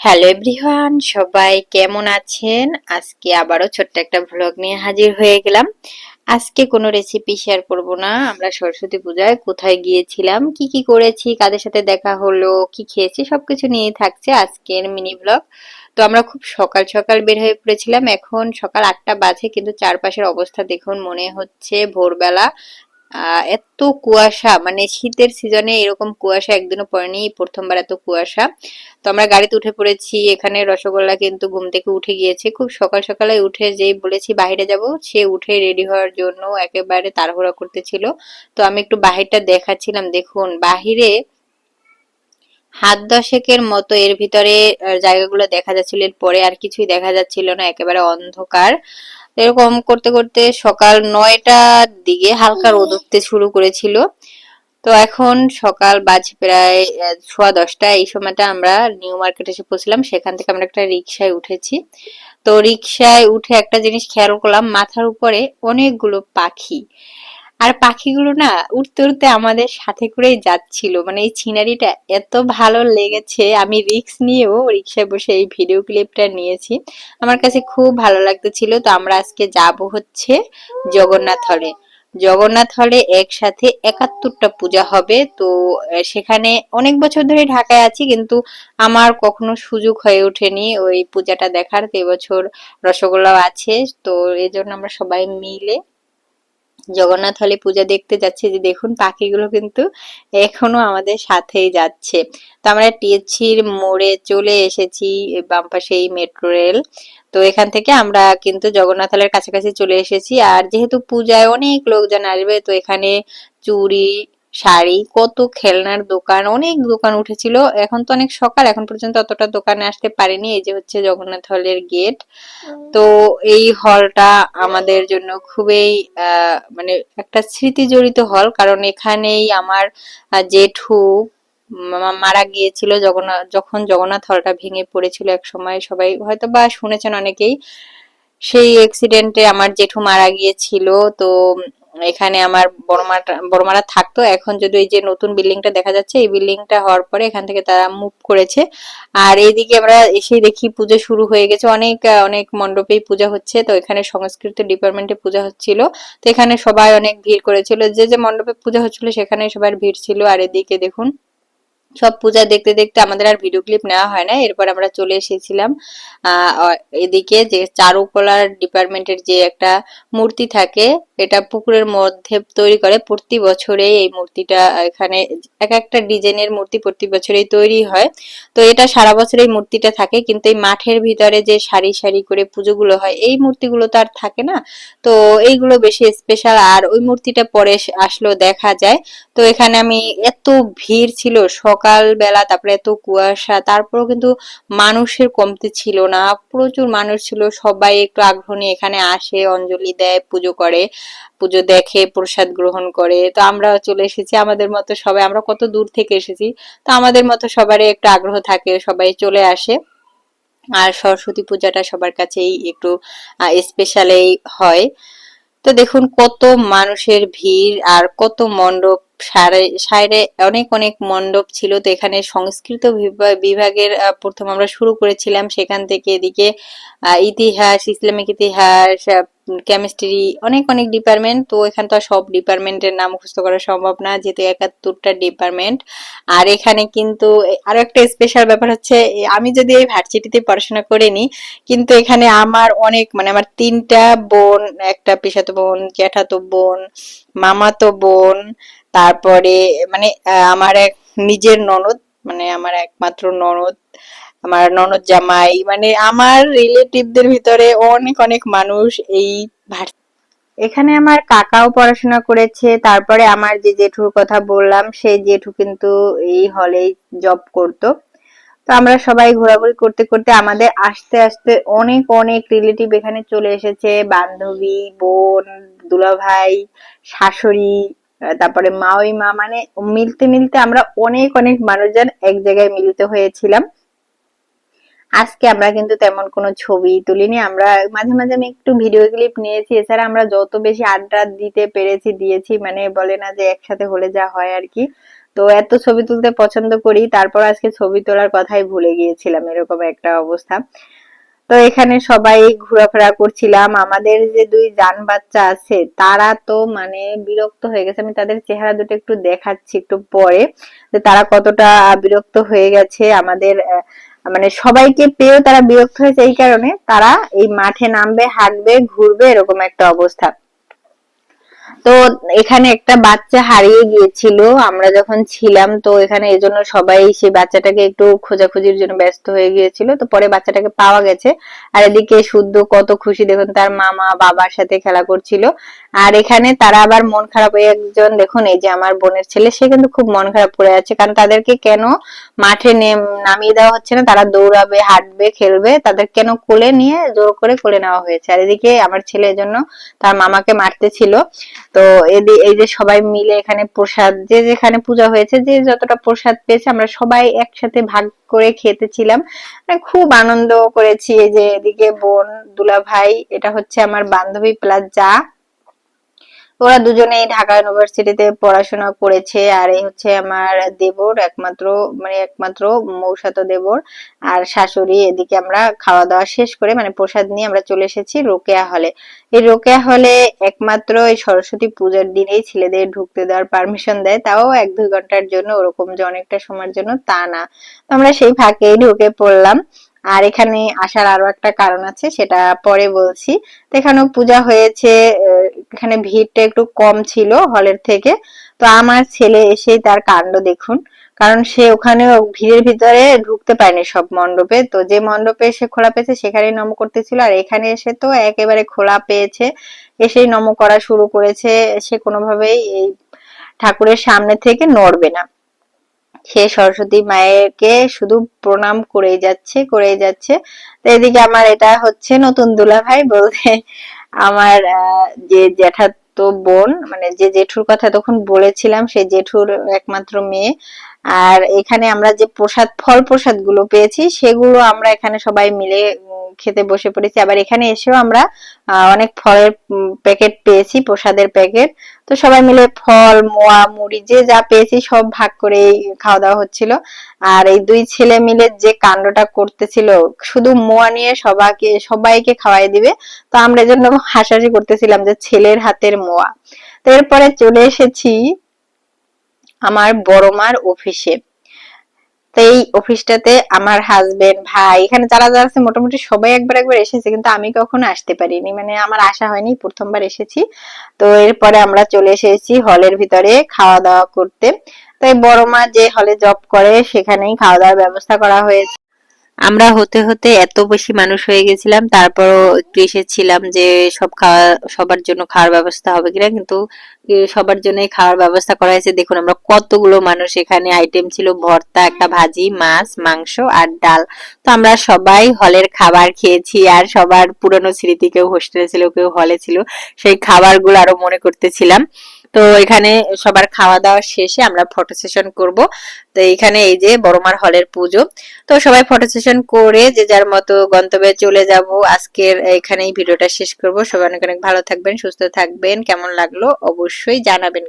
Hello everyone সবাই কেমন আছেন? আজকে আবারও ছোট্ট একটা ভ্লগ নিয়ে হাজির হয়ে গেলাম। আজকে কোনো রেসিপি শেয়ার করব না। আমরা সরস্বতী পূজায় কোথায় গিয়েছিলাম, কি কি করেছি, কাদের সাথে দেখা হলো, কি খেয়েছি, সবকিছু নিয়ে থাকছে আজকের মিনি ব্লগ তো আমরা খুব সকাল সকাল বের হয়ে পড়েছিলাম। এখন সকাল আটটা বাজে, কিন্তু চারপাশের অবস্থা দেখুন, মনে হচ্ছে ভোরবেলা। এত কুয়াশা মানে শীতের সিজনে এরকম কুয়াশা একদিনও পড়েনি, প্রথমবার এত কুয়াশা। তো আমরা গাড়িতে উঠে পড়েছি, এখানে রসগোল্লা কিন্তু ঘুম থেকে উঠে গিয়েছে। খুব সকাল সকালে উঠে যেই বলেছি বাহিরে যাব, সে উঠে রেডি হওয়ার জন্য একেবারে তাড়াহুড়া করতেছিল। তো আমি একটু বাহিরটা দেখাচ্ছিলাম, দেখুন, বাহিরে হাত দশেকের মতো এর ভিতরে জায়গাগুলো দেখা যাচ্ছিল। পরে আর কিছুই দেখা যাচ্ছিল না, একেবারে অন্ধকার। এরকম করতে করতে সকাল নয়টার দিকে হালকা রোদ উঠতে শুরু করেছিল। তো এখন সকাল বাজে প্রায় সোয়া দশটা। এই সময়টা আমরা নিউ মার্কেট এসে পৌঁছলাম। সেখান থেকে আমরা একটা রিক্সায় উঠেছি। তো রিক্সায় উঠে একটা জিনিস খেয়াল করলাম, মাথার উপরে অনেকগুলো পাখি। আর পাখিগুলো না উড়তে উড়তে আমাদের সাথে করেই যাচ্ছিল। মানে এই সিনারিটা এত ভালো লেগেছে, আমি রিক্স নিয়েও রিক্সায় বসে এই ভিডিও ক্লিপটা নিয়েছি। আমার কাছে খুব ভালো লাগতেছিল, তো আমরা আজকে যাব হচ্ছে জগন্নাথ হলে। জগন্নাথ হলে একসাথে একাত্তরটা পূজা হবে, তো সেখানে অনেক বছর ধরে ঢাকায় আছি, কিন্তু আমার কখনো সুযোগ হয়ে ওঠেনি ওই পূজাটা দেখার। তো এবছর রসগোল্লাও আছে, তো এই জন্য আমরা সবাই মিলে জগন্নাথ হলে পূজা দেখতে যাচ্ছে যে দেখুন পাখিগুলো কিন্তু এখনও আমাদের সাথেই যাচ্ছে। তো আমরা টিএসসির মোড়ে চলে এসেছি বামপাশে এই মেট্রো রেল। তো এখান থেকে আমরা কিন্তু জগন্নাথ হলের কাছাকাছি চলে এসেছি। আর যেহেতু পূজায় অনেক লোকজন আসবে, তো এখানে চুড়ি শাড়ি কত খেলনার দোকান অনেক দোকান উঠেছিল। এখন তো অনেক সকাল এখন পর্যন্ত অতটা দোকানে আসতে পারেনি। এই যে হচ্ছে জগন্নাথ হলের গেট তো এই হলটা আমাদের জন্য খুবই মানে একটা স্মৃতি জড়িত হল কারণ এখানেই আমার জেঠু মারা গিয়েছিল জগন্নাথ যখন জগন্নাথ হলটা ভেঙে পড়েছিল এক সময়। সবাই হয়তো বা শুনেছেন অনেকেই। সেই অ্যাক্সিডেন্টে আমার জেঠু মারা গিয়েছিল। তো এখানে আমার বড়মাটা, বড়মারা থাকতো। এখন যদি এই যে নতুন বিল্ডিংটা দেখা যাচ্ছে, এই বিল্ডিংটা হওয়ার পরে এখান থেকে তারা মুভ করেছে। আর এইদিকে আমরা এসে দেখি পুজো শুরু হয়ে গেছে। অনেক অনেক মণ্ডপেই পূজা হচ্ছে। তো এখানে সংস্কৃত ডিপার্টমেন্টে পূজা হচ্ছিল। তো এখানে সবাই অনেক ভিড় করেছিল। যে যে মণ্ডপে পূজা হচ্ছিল সেখানে সবার ভিড় ছিল। আর এদিকে দেখুন সব পূজা দেখতে দেখতে আমাদের আর ভিডিও ক্লিপ নেওয়া হয় না। এরপর আমরা চলে এসেছিলাম এদিকে যে চারুকলার ডিপার্টমেন্টের যে একটা মূর্তি থাকে, এটা পুকুরের মধ্যে তৈরি করে। প্রতি বছরে এই মূর্তিটা এখানে এক একটা ডিজাইনের মূর্তি প্রতি বছরেই তৈরি হয়। তো এটা সারা বছর এই মূর্তিটা থাকে, কিন্তু এই মাঠের ভিতরে যে সারি সারি করে পুজোগুলো হয়, এই মূর্তিগুলো তো আর থাকে না। তো এইগুলো বেশি স্পেশাল আর ওই মূর্তিটা পরে আসলো দেখা যায়। তো এখানে আমি এত ভিড় ছিল সকাল বেলা তারপরে এত কুয়াশা, তারপরেও কিন্তু মানুষের কমতি ছিল না। প্রচুর মানুষ ছিল, সবাই একটু আগ্রহ নিয়ে এখানে আসে, অঞ্জলি দেয়, পুজো করে, পুজো দেখে, প্রসাদ গ্রহণ করে। তো আমরা চলে এসেছি আমাদের মতো সবাই, আমরা কত দূর থেকে এসেছি, তো আমাদের মতো সবারই একটু আগ্রহ থাকে, সবাই চলে আসে। আর সরস্বতী পূজাটা সবার কাছেই একটু স্পেশালই হয়। তো দেখুন কত মানুষের ভিড় আর কত মণ্ডপ সাইডে অনেক অনেক মণ্ডপ ছিল তো এখানে সংস্কৃত বিভা- বিভাগের প্রথম আমরা শুরু করেছিলাম। সেখান থেকে এদিকে ইতিহাস, ইসলামিক ইতিহাস কেমিস্ট্রি অনেক অনেক ডিপার্টমেন্ট তো এখানে তো সব ডিপার্টমেন্টের নাম মুখস্থ করা সম্ভব না, যেহেতু একাত্তরটা ডিপার্টমেন্ট আর এখানে কিন্তু আরও একটা স্পেশাল ব্যাপার হচ্ছে, আমি যদি এই ভার্সিটিতে পড়াশোনা করিনি কিন্তু এখানে আমার অনেক মানে আমার তিনটা বোন, একটা পেশাতো বোন, জ্যাঠাতো বোন, মামাতো বোন তারপরে মানে আমার এক নিজের ননদ মানে আমার একমাত্র ননদ, আমার ননদ জামাই মানে আমার রিলেটিভদের ভিতরে অনেক অনেক মানুষ এই এখানে আমার কাকাও পড়াশোনা করেছে, তারপরে আমার যে জেঠুর কথা বললাম সেই জেঠু কিন্তু এই হলেই জব করতো। তো আমরা সবাই ঘোরাঘুরি করতে করতে আমাদের আস্তে আস্তে অনেক অনেক রিলেটিভ এখানে চলে এসেছে, বান্ধবী, বোন, দুলাভাই, শাশুড়ি তারপরে মাওই মা মানে মিলতে মিলতে আমরা অনেক অনেক মানুষজন এক জায়গায় মিলিত হয়েছিলাম। আজকে আমরা কিন্তু তেমন কোনো ছবি তুলিনি। আমরা মাঝে মাঝে আমি একটু ভিডিও ক্লিপ নিয়েছি। এছাড়া আমরা যত বেশি আড্ডা দিতে পেরেছি, দিয়েছি মানে বলে না যে একসাথে হলে যা হয় আর কি। তো এত ছবি তুলতে পছন্দ করি, তারপর আজকে ছবি তোলার কথাই ভুলে গিয়েছিলাম, এরকম একটা অবস্থা। তো এখানে সবাই ঘোরাফেরা করছিলাম। আমাদের যে দুই জান বাচ্চা আছে, তারা তো মানে বিরক্ত হয়ে গেছে। আমি তাদের চেহারা দুটো একটু দেখাচ্ছি একটু পরে, যে তারা কতটা বিরক্ত হয়ে গেছে। আমাদের মানে সবাইকে পেয়েও তারা বিরক্ত হয়েছে এই কারণে। তারা এই মাঠে নামবে, হাঁটবে, ঘুরবে, এরকম একটা অবস্থা। তো এখানে একটা বাচ্চা হারিয়ে গিয়েছিল, আমরা যখন ছিলাম, তো এখানে এজন্য সবাই সেই বাচ্চাটাকে একটু খোঁজাখুঁজির জন্য ব্যস্ত হয়ে গিয়েছিল। তো পরে বাচ্চাটাকে পাওয়া গেছে। আর এদিকে শুদ্ধ কত খুশি, দেখুন, তার মামা, বাবার সাথে খেলা করছিল। আর এখানে তারা আবার মন খারাপ হয়ে একজন, দেখুন, এই যে আমার বোনের ছেলে, সে কিন্তু খুব মন খারাপ করে আছে। কারণ তাদেরকে কেন মাঠে নামিয়ে দেওয়া হচ্ছে না? তারা দৌড়াবে, হাঁটবে, খেলবে, তাদের কেন কোলে নিয়ে জোর করে কোলে নেওয়া হয়েছে? আর এদিকে আমার ছেলে এজন্য তার মামাকে মারতেছিল। তো এই যে সবাই মিলে এখানে প্রসাদ, যে যেখানে পূজা হয়েছে, যে যতটা প্রসাদ পেয়েছে, আমরা সবাই একসাথে ভাগ করে খেতেছিলাম। মানে খুব আনন্দ করেছি, এই যে এদিকে বোন দুলা ভাই এটা হচ্ছে আমার বান্ধবী প্লাস যা ওরা দুজনেই ঢাকা ইউনিভার্সিটিতে পড়াশোনা করেছে, আর এই হচ্ছে আমার দেবর, একমাত্র মানে একমাত্র মৌসাতো দেবর আর শাশুড়ি। এদিকে আমরা খাওয়া দাওয়া শেষ করে মানে প্রসাদ নিয়ে আমরা চলে এসেছি রোকেয়া হলে এই রোকেয়া হলে একমাত্র এই সরস্বতী পূজার দিনেই ছেলেদের ঢুকতে দেওয়ার পারমিশন দেয়, তাও এক দুই ঘণ্টার জন্য, ওরকম যে অনেকটা সময়ের জন্য তা না। আমরা সেই ফাঁকেই ঢুকে পড়লাম। আর এখানে আসার আরও একটা কারণ আছে, সেটা পরে বলছি। এখানেও পূজা হয়েছে এখানে ভিড়টা একটু কম ছিল হলের থেকে। তো আমার ছেলে এসেই তার কাণ্ড দেখুন। কারণ সে ওখানে ভিড়ের ভিতরে ঢুকতে পারেনি সব মণ্ডপে। তো যে মণ্ডপে সে খোলা পেয়েছে, সেখানেই নম করতেছিল। আর এখানে এসে তো একেবারে খোলা পেয়েছে। এসেই নম করা শুরু করেছে। সে কোনোভাবেই এই ঠাকুরের সামনে থেকে নড়বে না। সে সরস্বতী মায়েরকে শুধু প্রণাম করে যাচ্ছে করে যাচ্ছে। তো এদিকে আমার এটা হচ্ছে নতুন দুলা ভাই বলতে আমার যে জ্যাঠা তো বোন মানে যে জেঠুর কথা তখন বলেছিলাম সেই জেঠুর একমাত্র মেয়ে। আর এখানে আমরা যে প্রসাদ, ফল প্রসাদগুলো পেয়েছি, সেগুলো আমরা এখানে সবাই মিলে খেতে বসে পড়েছি। আবার এখানে এসেও আমরা অনেক ফলের প্যাকেট পেয়েছি, প্রসাদের প্যাকেট। তো সবাই মিলে ফল, মোয়া, মুড়ি, যে যা পেয়েছি সব ভাগ করে খাওয়া দাওয়া হচ্ছিল। আর এই দুই ছেলে মিলে যে কাণ্ডটা করতেছিল, শুধু মোয়া নিয়ে সবাইকে সবাইকে খাওয়াই দিবে, তো আমরা এজন্য হাসাহাসি করতেছিলাম যে ছেলের হাতের মোয়া। তো এরপরে চলে এসেছি আমার বড় মার অফিসে। এই অফিসটাতে আমার হাজবেন্ড ভাই, এখানে যারা যারা আছে মোটামুটি সবাই একবার একবার এসেছে, কিন্তু আমি কখনো আসতে পারিনি। মানে আমার আশা হয়নি, প্রথমবার এসেছি। তো এরপরে আমরা চলে এসেছি হলের ভিতরে খাওয়া দাওয়া করতে। তো এই বড় মা যে হলে জব করে, সেখানেই খাওয়া দাওয়ার ব্যবস্থা করা হয়েছে। আমরা হতে হতে এত বেশি মানুষ হয়ে গেছিলাম, তারপরও একটু এসেছিলাম যে সব খাওয়া, সবার জন্য খাওয়ার ব্যবস্থা হবে কিনা, কিন্তু সবার জন্যই খাওয়ার ব্যবস্থা করা হয়েছে। দেখুন, আমরা কতগুলো মানুষ এখানে আইটেম ছিল ভর্তা, একটা ভাজি, মাছ, মাংস আর ডাল। তো আমরা সবাই হলের খাবার খেয়েছি আর সবার পুরনো স্মৃতি, কেউ হোস্টেলে ছিল, কেউ হলে ছিল, সেই খাবারগুলো আরও মনে করতেছিলাম। তো এখানে সবার খাওয়া দাওয়া শেষে আমরা ফটো সেশন করব। তো এখানে এই যে বড়মার হলের পুজো। তো সবাই ফটো সেশন করে যে যার মতো গন্তব্যে চলে যাব। আজকের এখানেই ভিডিওটা শেষ করব। সবাই অনেক অনেক ভালো থাকবেন, সুস্থ থাকবেন। কেমন লাগল অবশ্যই জানাবেন